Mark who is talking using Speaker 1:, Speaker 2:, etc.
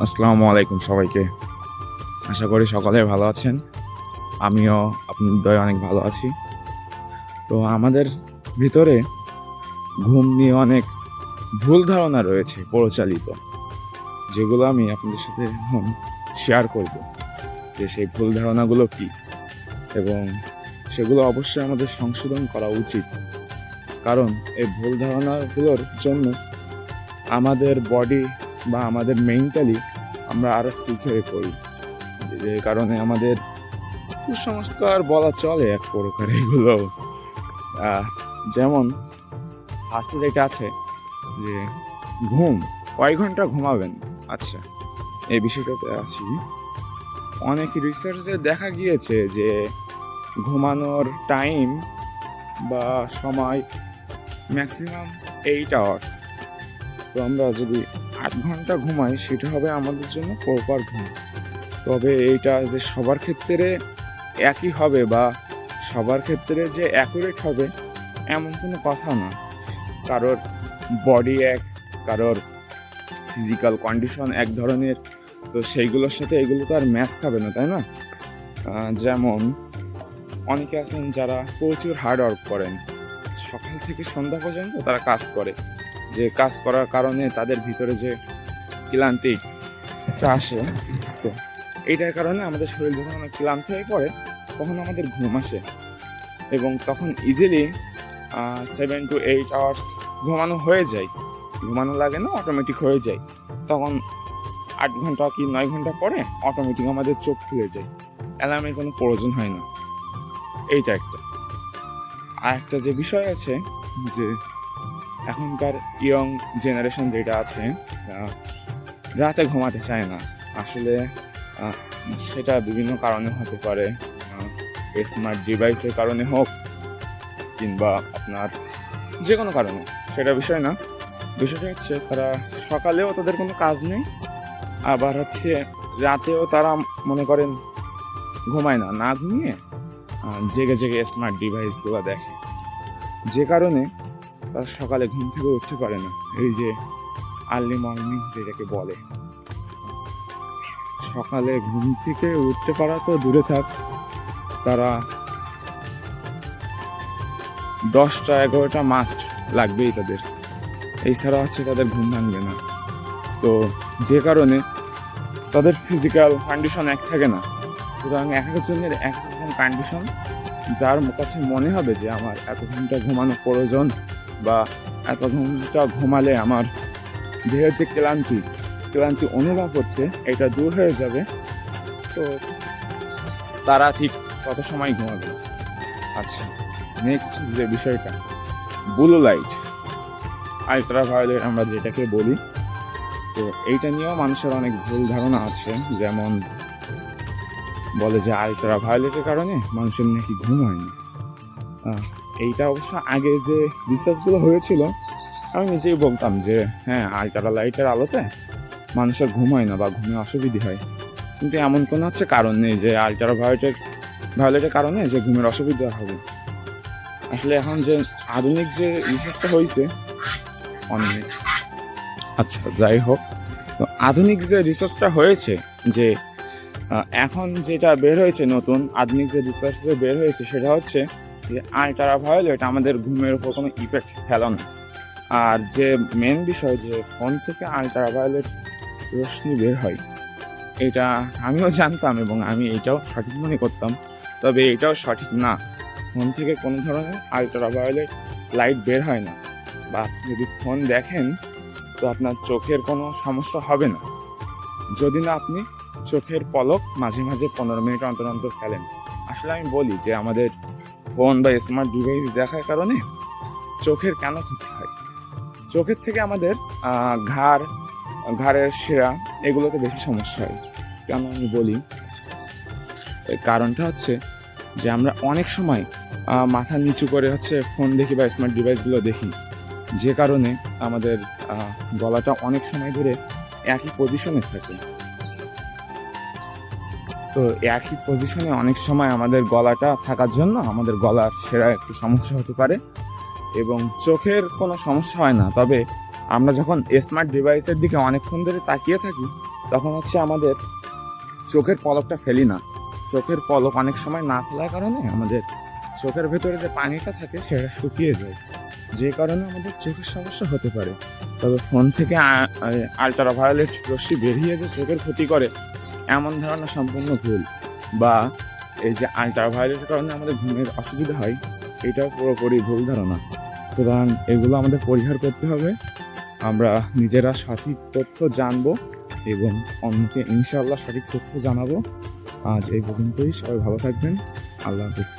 Speaker 1: আসসালামু আলাইকুম সবাইকে। আশা করি সকলে ভালো আছেন। আমিও আপনার দয় অনেক ভালো আছি। তো আমাদের ভিতরে ঘুম নিয়ে অনেক ভুল ধারণা রয়েছে প্রচালিত, যেগুলো আমি আপনাদের সাথে এখন শেয়ার করব, যে সেই ভুল ধারণাগুলো কি এবং সেগুলো অবশ্যই আমাদের সংশোধন করা উচিত। কারণ এই ভুল ধারণাগুলোর জন্য আমাদের বডি বা আমাদের মেন্টালি আমরা আরও সিক হয়ে পড়ি। যে কারণে আমাদের কুসংস্কার বলা চলে এক প্রকার এগুলো। যেমন ফার্স্টে যেটা আছে যে ঘুম কয় ঘণ্টা ঘুমাবেন। আচ্ছা এই বিষয়টাতে আছি। অনেক রিসার্চে দেখা গিয়েছে যে ঘুমানোর টাইম বা সময় ম্যাক্সিমাম এইট আওয়ার্স তো আমরা যদি আট ঘণ্টা ঘুমাই, সেটা হবে আমাদের জন্য প্রপার ঘুম। তবে এইটা যে সবার ক্ষেত্রে একই হবে বা সবার ক্ষেত্রে যে অ্যাকুরেট হবে, এমন কোনো কথা না। কারোর বডি এক, কারোর ফিজিক্যাল কন্ডিশন এক ধরনের, তো সেইগুলোর সাথে এগুলো তো আর ম্যাচ খাবে না, তাই না? যেমন অনেকে আছেন যারা প্রচুর হার্ড ওয়ার্ক করেন। সকাল থেকে সন্ধ্যা পর্যন্ত তারা কাজ করে। যে কাজ করার কারণে তাদের ভিতরে যে ক্লান্তিটা আসে, তো এইটার কারণে আমাদের শরীর যখন অনেক ক্লান্ত হয়ে পড়ে, তখন আমাদের ঘুম আসে। এবং তখন easily seven to eight hours ঘুমানো হয়ে যায়। ঘুমানো লাগে না অটোমেটিক হয়ে যায়। তখন আট ঘণ্টা কি নয় ঘণ্টা পরে অটোমেটিক আমাদের চোখ খুলে যায়। অ্যালার্মের কোনো প্রয়োজন হয় না। এইটা একটা। আর একটা যে বিষয় আছে যে এখনকার ইয়ং জেনারেশন যেটা আছে রাতে ঘুমাতে চায় না। আসলে সেটা বিভিন্ন কারণে হতে পারে স্মার্ট ডিভাইসের কারণে হোক কিংবা আপনার যে কোনো কারণে সেটা বিষয় না। বিষয়টা হচ্ছে, তারা সকালেও তাদের কোনো কাজ নেই, আবার হচ্ছে রাতেও তারা মনে করেন ঘুমায় না। না ঘুমিয়ে জেগে জেগে স্মার্ট ডিভাইসগুলো দেখে। যে কারণে তারা সকালে ঘুম থেকে উঠতে পারে না। এই যে আর্লি মর্নিং যেটাকে বলে। সকালে ঘুম থেকে উঠতে পারা তো দূরে থাক। তারা দশটা এগারোটা মাস্ট লাগবেই তাদের। এছাড়া হচ্ছে তাদের ঘুম ভাঙবে না। তো যে কারণে তাদের ফিজিক্যাল কন্ডিশন এক থাকে না। সুতরাং এক একজনের এক রকম কন্ডিশন যার কাছে মনে হবে যে আমার এত ঘণ্টা ঘুমানো প্রয়োজন বা এত ঘণ্টা ঘুমালে আমার দেহের যে ক্লান্তি ক্লান্তি অনুভব হচ্ছে এটা দূর হয়ে যাবে। তো তারা ঠিক কত সময় ঘুমাবে? আচ্ছা নেক্সট যে বিষয়টা ব্লু লাইট আলট্রা ভায়োলেট আমরা যেটাকে বলি তো এইটা নিয়েও মানুষের অনেক ভুল ধারণা আছে। যেমন বলে যে আলট্রা ভায়োলেটের কারণে মানুষের নাকি ঘুম হয় না আহ, এইটা অবশ্য আগে যে রিসার্চগুলো হয়েছিল, আমি নিজেই বলতাম যে হ্যাঁ আলট্রা লাইটের আলোতে মানুষের ঘুম হয় না বা ঘুমে অসুবিধে হয়। কিন্তু এমন কোনো হচ্ছে কারণ নেই যে আলট্রা ভায়োলেটের ভায়োলেটের কারণে যে ঘুমের অসুবিধা হবে। আসলে এখন যে আধুনিক যে রিসার্চটা হয়েছে অনেক। আচ্ছা যাই হোক। তো আধুনিক যে রিসার্চটা হয়েছে যে এখন যেটা বের হয়েছে নতুন, আধুনিক যে রিসার্চ বের হয়েছে সেটা হচ্ছে যে আলট্রা ভায়োলেট আমাদের ঘুমের উপর কোনো ইফেক্ট ফেলো না। আর যে মেন বিষয় যে ফোন থেকে আলট্রা ভায়োলেট রশ্মি বের হয়, এটা আমিও জানতাম এবং আমি এটাও সঠিক মনে করতাম। তবে এটাও সঠিক না। ফোন থেকে কোনো ধরনের আলট্রা ভায়োলেট লাইট বের হয় না। বা যদি ফোন দেখেন, তো আপনার চোখের কোনো সমস্যা হবে না। যদি না আপনি চোখের পলক মাঝে মাঝে পনেরো মিনিট অন্তর অন্তর ফেলেন। আসলে আমি বলি যে আমাদের ফোন বা স্মার্ট ডিভাইস দেখার কারণে চোখের কেন ক্ষতি হয়? চোখের থেকে আমাদের ঘাড়, ঘাড়ের শিরা, এগুলোতে বেশি সমস্যা হয়। কেন আমি বলি? কারণটা হচ্ছে যে আমরা অনেক সময় মাথা নিচু করে হচ্ছে ফোন দেখি বা স্মার্ট ডিভাইসগুলো দেখি। যে কারণে আমাদের গলাটা অনেক সময় ধরে একই পজিশনে থাকে। তো একই পজিশনে অনেক সময় আমাদের গলাটা থাকার জন্য আমাদের গলার সেরা একটু সমস্যা হতে পারে এবং চোখের কোনো সমস্যা হয় না। তবে আমরা যখন স্মার্ট ডিভাইসের দিকে অনেকক্ষণ ধরে তাকিয়ে থাকি, তখন হচ্ছে আমাদের চোখের পলকটা ফেলি না। চোখের পলক অনেক সময় না ফেলার কারণে আমাদের চোখের ভেতরে যে পানিটা থাকে, সেটা শুকিয়ে যায়। যে কারণে আমাদের চোখের সমস্যা হতে পারে। তবে ফোন থেকে আলট্রা ভায়োলেট রশ্মি বেরিয়ে যে চোখের ক্ষতি করে, এমন ধারণা সম্পূর্ণ ভুল। বা এই যে আলট্রা ভায়োলেটের কারণে আমাদের ঘুমের অসুবিধা হয়, এটাও পুরোপুরি ভুল ধারণা। সুতরাং এগুলো আমাদের পরিহার করতে হবে। আমরা নিজেরা সঠিক তথ্য জানব এবং অন্যকে ইনশাআল্লাহ সঠিক তথ্য জানাব। আজ এই পর্যন্তই। সবাই ভালো থাকবেন। আল্লাহ হাফিজ।